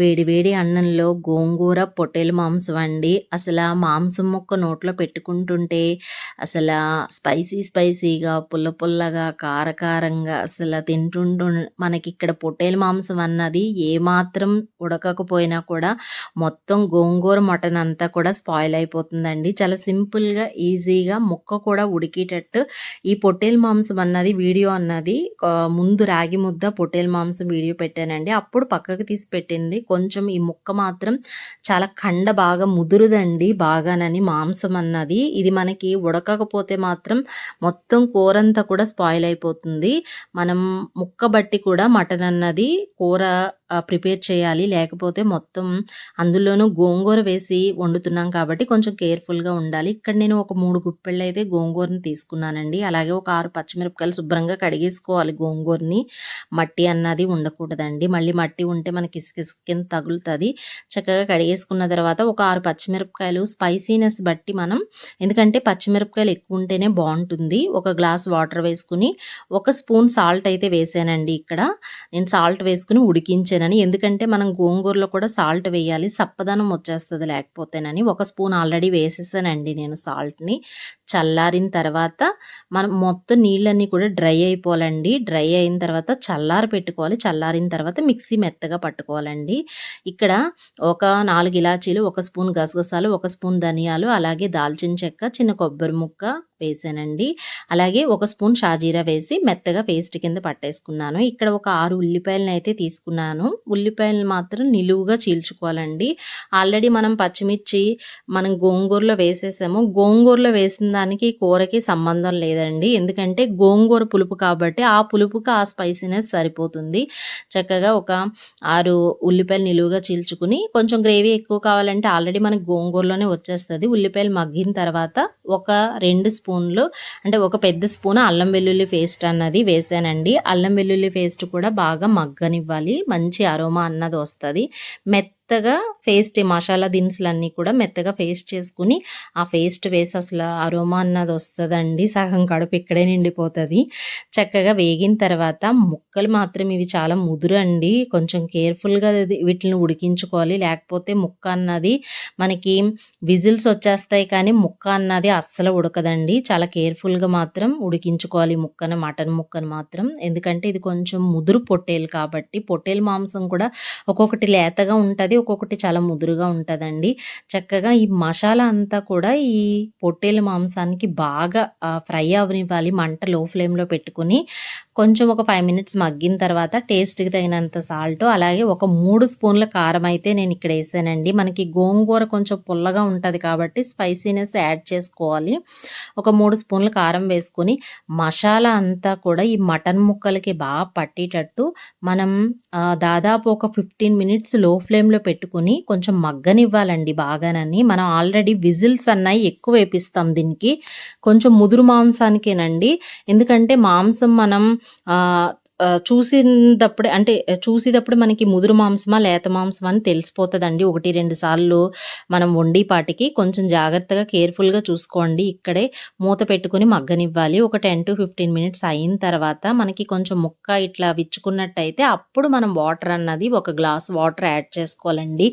వేడి వేడి అన్నంలో గోంగూర పొట్టేలు మాంసం అండి. అసలు ఆ మాంసం ముక్క నోట్లో పెట్టుకుంటుంటే అసలు స్పైసీ స్పైసీగా పుల్ల పుల్లగా కారకారంగా అసలు తింటుంటు మనకి ఇక్కడ పొట్టేలు మాంసం అన్నది ఏమాత్రం ఉడకకపోయినా కూడా మొత్తం గోంగూర మటన్ అంతా కూడా స్పాయిల్ అయిపోతుందండి. చాలా సింపుల్గా ఈజీగా ముక్క కూడా ఉడికేటట్టు ఈ పొట్టేలు మాంసం అన్నది వీడియో అన్నది ముందు రాగి ముద్ద పొట్టేలు మాంసం వీడియో పెట్టానండి. అప్పుడు పక్కకు తీసి పెట్టింది కొంచెం ఈ ముక్క మాత్రం చాలా కండ బాగా ముదురుదండి బాగానని మాంసం అన్నది. ఇది మనకి ఉడకకపోతే మాత్రం మొత్తం కూరంతా కూడా స్పాయిల్ అయిపోతుంది. మనం ముక్క బట్టి కూడా మటన్ అన్నది కూర ప్రిపేర్ చేయాలి. లేకపోతే మొత్తం అందులోనూ గోంగూర వేసి వండుతున్నాం కాబట్టి కొంచెం కేర్ఫుల్గా ఉండాలి. ఇక్కడ నేను ఒక మూడు గుప్పెళ్ళు అయితే గోంగూరని తీసుకున్నానండి. అలాగే ఒక ఆరు పచ్చిమిరపకాయలు శుభ్రంగా కడిగేసుకోవాలి గోంగూరని. మట్టి అన్నది ఉండకూడదండి. మళ్ళీ మట్టి ఉంటే మనకి ఇసుక కింద తగులుతుంది. చక్కగా కడిగేసుకున్న తర్వాత ఒక ఆరు పచ్చిమిరపకాయలు స్పైసీనెస్ బట్టి మనం ఎందుకంటే పచ్చిమిరపకాయలు ఎక్కువ ఉంటేనే బాగుంటుంది. ఒక గ్లాస్ వాటర్ వేసుకుని ఒక స్పూన్ సాల్ట్ అయితే వేసానండి ఇక్కడ. నేను సాల్ట్ వేసుకుని ఉడికించానని ఎందుకంటే మనం గోంగూరలో కూడా సాల్ట్ వేయాలి సప్పదనం వచ్చేస్తుంది లేకపోతేనని. ఒక స్పూన్ ఆల్రెడీ వేసేసానండి నేను సాల్ట్ని. చల్లారిన తర్వాత మనం మొత్తం నీళ్ళన్నీ కూడా డ్రై అయిపోవాలండి. డ్రై అయిన తర్వాత చల్లారి పెట్టుకోవాలి చల్లారిన తర్వాత మిక్సీ మెత్తగా పట్టుకోవాలండి. ఇక్కడ ఒక నాలుగు ఇలాచీలు ఒక స్పూన్ గసగసాలు ఒక స్పూన్ ధనియాలు అలాగే దాల్చిన చెక్క చిన్న కొబ్బరి ముక్క వేసానండి. అలాగే ఒక స్పూన్ షాజీరా వేసి మెత్తగా పేస్ట్ కింద పట్టేసుకున్నాను. ఇక్కడ ఒక ఆరు ఉల్లిపాయలను అయితే తీసుకున్నాను. ఉల్లిపాయలు మాత్రం నిలువుగా చీల్చుకోవాలండి. ఆల్రెడీ మనం పచ్చిమిర్చి మనం గోంగూరలో వేసేసాము. గోంగూరలో వేసిన దానికి కూరకి సంబంధం లేదండి. ఎందుకంటే గోంగూర పులుపు కాబట్టి ఆ పులుపుకి ఆ స్పైసీనెస్ సరిపోతుంది. చక్కగా ఒక ఆరు ఉల్లిపాయలు నిలువుగా చీల్చుకుని కొంచెం గ్రేవీ ఎక్కువ కావాలంటే ఆల్రెడీ మనకి గోంగూరలోనే వచ్చేస్తుంది. ఉల్లిపాయలు మగ్గిన తర్వాత ఒక రెండు స్పూన్లు అంటే ఒక పెద్ద స్పూన్ అల్లం వెల్లుల్లి పేస్ట్ అన్నది వేసానండి. అల్లం వెల్లుల్లి పేస్ట్ కూడా బాగా మగ్గనివ్వాలి మంచి అరోమా అన్నది వస్తుంది. మెత్త మెత్తగా పేస్ట్ మసాలా దినుసులన్నీ కూడా మెత్తగా పేస్ట్ చేసుకుని ఆ పేస్ట్ వేసి అసలు అరోమా అన్నది వస్తుందండి. సగం కడుపు ఇక్కడే నిండిపోతుంది. చక్కగా వేగిన తర్వాత ముక్కలు మాత్రం ఇవి చాలా ముదురండి. కొంచెం కేర్ఫుల్గా వీటిని ఉడికించుకోవాలి. లేకపోతే ముక్క అన్నది మనకి విజిల్స్ వచ్చేస్తాయి కానీ ముక్క అన్నది అస్సలు ఉడకదండి. చాలా కేర్ఫుల్గా మాత్రం ఉడికించుకోవాలి ముక్కను మటన్ ముక్కను మాత్రం. ఎందుకంటే ఇది కొంచెం ముదురు పొట్టేలు కాబట్టి పొట్టేలు మాంసం కూడా ఒక్కొక్కటి లేతగా ఉంటుంది ఒక్కొక్కటి చాలా ముదురుగా ఉంటుందండి. చక్కగా ఈ మసాలా అంతా కూడా ఈ పొట్టేల మాంసానికి బాగా ఫ్రై అవనివ్వాలి. మంట లో ఫ్లేమ్లో పెట్టుకుని కొంచెం ఒక ఫైవ్ మినిట్స్ మగ్గిన తర్వాత టేస్ట్కి తగినంత సాల్ట్ అలాగే ఒక మూడు స్పూన్ల కారం అయితే నేను ఇక్కడ వేసానండి. మనకి గోంగూర కొంచెం పుల్లగా ఉంటుంది కాబట్టి స్పైసీనెస్ యాడ్ చేసుకోవాలి. ఒక మూడు స్పూన్ల కారం వేసుకొని మసాలా అంతా కూడా ఈ మటన్ ముక్కలకి బాగా పట్టేటట్టు మనం దాదాపు ఒక ఫిఫ్టీన్ మినిట్స్లో ఫ్లేమ్లో పెట్టుకుని కొంచెం మగ్గనివ్వాలండి బాగానని. మనం ఆల్రెడీ విజిల్స్ అన్నాయి ఎక్కువ వేపిస్తాం దీనికి. కొంచెం ముదురు మాంసానికేనండి. ఎందుకంటే మాంసం మనం చూసినప్పుడే అంటే చూసేటప్పుడు మనకి ముదురు మాంసమా లేత మాంసమా అని తెలిసిపోతుందండి. ఒకటి రెండు సార్లు మనం వండి పాటికి కొంచెం జాగ్రత్తగా కేర్ఫుల్గా చూసుకోండి. ఇక్కడే మూత పెట్టుకుని మగ్గనివ్వాలి. ఒక టెన్ టు ఫిఫ్టీన్ మినిట్స్ అయిన తర్వాత మనకి కొంచెం ముక్క ఇట్లా విచ్చుకున్నట్టయితే అప్పుడు మనం వాటర్ అన్నది ఒక గ్లాస్ వాటర్ యాడ్ చేసుకోవాలండి.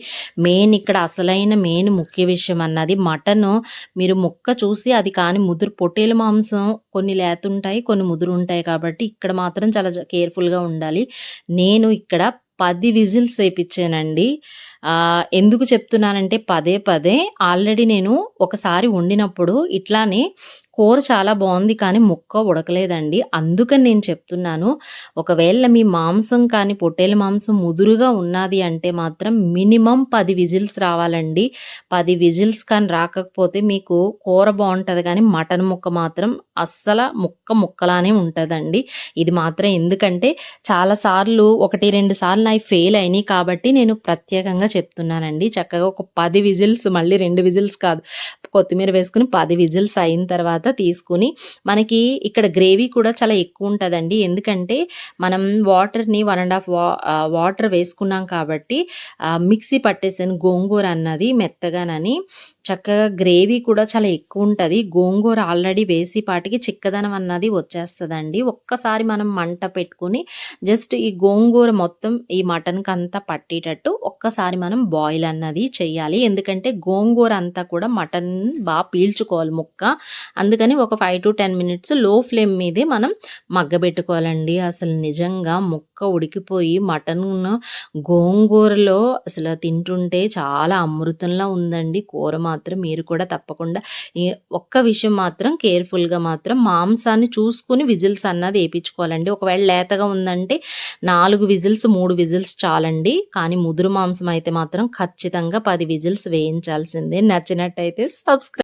మెయిన్ ఇక్కడ అసలైన మెయిన్ ముఖ్య విషయం అన్నది మటన్ మీరు ముక్క చూసి అది కానీ ముదురు పొట్టేలు మాంసం కొన్ని లేతుంటాయి కొన్ని ముదురు ఉంటాయి కాబట్టి ఇక్కడ మాత్రం చాలా కేర్ఫుల్గా ఉండాలి. నేను ఇక్కడ పది విజిల్స్ వేయించానండి ఎందుకు చెప్తున్నానంటే పదే పదే ఆల్రెడీ నేను ఒకసారి వండినప్పుడు ఇట్లానే కూర చాలా బాగుంది కానీ ముక్క ఉడకలేదండి. అందుకని నేను చెప్తున్నాను ఒకవేళ మీ మాంసం కానీ పొట్టేల మాంసం ముదురుగా ఉన్నది అంటే మాత్రం మినిమం పది విజిల్స్ రావాలండి. పది విజిల్స్ కానీ రాకపోతే మీకు కూర బాగుంటుంది కానీ మటన్ ముక్క మాత్రం అస్సలు ముక్క ముక్కలానే ఉంటుందండి. ఇది మాత్రం ఎందుకంటే చాలాసార్లు ఒకటి రెండు సార్లు అవి ఫెయిల్ అయినాయి కాబట్టి నేను ప్రత్యేకంగా చెప్తున్నానండి. చక్కగా ఒక పది విజిల్స్ మళ్ళీ రెండు విజిల్స్ కాదు కొత్తిమీర వేసుకుని పది విజిల్స్ అయిన తర్వాత అంతా తీసుకొని మనకి ఇక్కడ గ్రేవీ కూడా చాలా ఎక్కువ ఉంటుందండి. ఎందుకంటే మనం వాటర్ని వన్ అండ్ హాఫ్ వా వాటర్ వేసుకున్నాం కాబట్టి మిక్సీ పట్టేసాను గోంగూర అన్నది మెత్తగానని చక్కగా గ్రేవీ కూడా చాలా ఎక్కువ ఉంటుంది. గోంగూర ఆల్రెడీ వేసి పాటికి చిక్కదనం అన్నది వచ్చేస్తుందండి. ఒక్కసారి మనం మంట పెట్టుకుని జస్ట్ ఈ గోంగూర మొత్తం ఈ మటన్కి అంతా పట్టేటట్టు ఒక్కసారి మనం బాయిల్ అన్నది చేయాలి. ఎందుకంటే గోంగూర అంతా కూడా మటన్ బాగా పీల్చుకోవాలి ముక్క. అందుకని ఒక ఫైవ్ టు టెన్ మినిట్స్లో ఫ్లేమ్ మీదే మనం మగ్గబెట్టుకోవాలండి అసలు నిజంగా ముక్క ఉడికిపోయి మటన్ గోంగూరలో అసలు తింటుంటే చాలా అమృతంలా ఉందండి. కూర మాత్రం మీరు కూడా తప్పకుండా ఒక్క విషయం మాత్రం కేర్ఫుల్గా మాత్రం మాంసాన్ని చూసుకుని విజిల్స్ అన్నది వేయించుకోవాలండి. ఒకవేళ లేతగా ఉందంటే నాలుగు విజిల్స్ మూడు విజిల్స్ చాలండి. కానీ ముదురు మాంసం అయితే మాత్రం ఖచ్చితంగా పది విజిల్స్ వేయించాల్సిందే. నచ్చినట్టయితే సబ్స్క్రైబ్